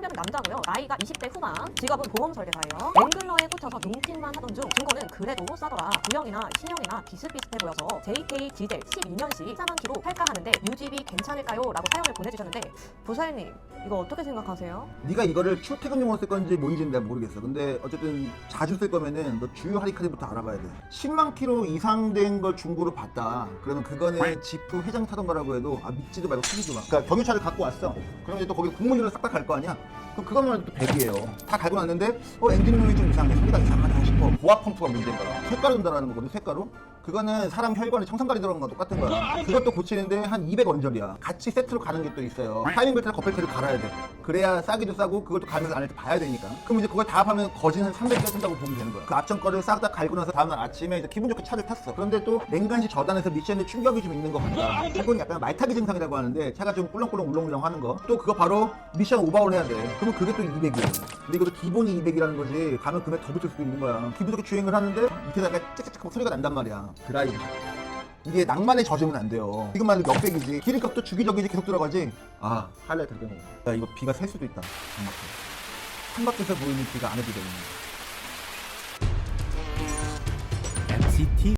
성별은 남자고요. 나이가 20대 후반. 직업은 보험 설계사예요. 앵글러에 꽂혀서 용틴만 하던 중 중고는 그래도 싸더라. 구형이나 신형이나 비슷비슷해 보여서 JK 디젤 12년식 4만 킬로 할까 하는데 유지비 괜찮을까요? 라고 사연을 보내주셨는데 부사장님 이거 어떻게 생각하세요? 네가 이거를 출퇴근용으로 쓸 건지 뭔지는 내가 모르겠어. 근데 어쨌든 자주 쓸 거면은 너 주유 할인카드부터 알아봐야 돼. 10만 킬로 이상 된 걸 중고로 봤다. 그러면 그거는 지프 회장 타던 거라고 해도 아 믿지도 말고 쓰지도 마. 그러니까 경유차를 갖고 왔어. 그러면 이제 또 거기 국물료를 싹다 갈 거 아니야. 그럼 그것만 해도 또 100이에요. 다 갈고 났는데 어 엔진룸이 좀 이상해. 소리가 이상하다 싶어. 보아 펌프가 문제인 거야. 색가루 든다라는 거거든. 색가루. 그거는 사람 혈관에 청산가리 들어간 거 똑같은 거야. 그것도 고치는데 한 200 원절이야. 같이 세트로 가는 게 또 있어요. 타이밍 벨트랑 겉벨트를 갈아야 돼. 그래야 싸기도 싸고 그것도 가면서 안에 봐야 되니까. 그럼 이제 그걸 다 하면 거진 한 300개 쓴다고 보면 되는 거야. 그 앞전 거를 싹 다 갈고 나서 다음날 아침에 이제 기분 좋게 차를 탔어. 그런데 또 냉간시 저단에서 미션에 충격이 좀 있는 것 같다. 이건 약간 말타기 증상이라고 하는데 차가 좀 꿀렁꿀렁 울렁울렁 하는 거. 또 그거 바로 미션 오버올 해야 돼. 그러면 그게 또 200이야. 근데 이것도 기본이 200이라는 거지. 가면 금액 더 붙을 수도 있는 거야. 기분 좋게 주행을 하는데 밑에다가 찌깍찌깍 소리가 난단 말이야. 드라이브. 이게 낭만에 젖으면 안 돼요. 지금만 해도 몇백이지. 기름값도 주기적이지 계속 들어가지. 아, 할래 들게 먹어. 야, 이거 비가 셀 수도 있다. 한 바퀴에서 보이는 비가 비가 있는 거. MCT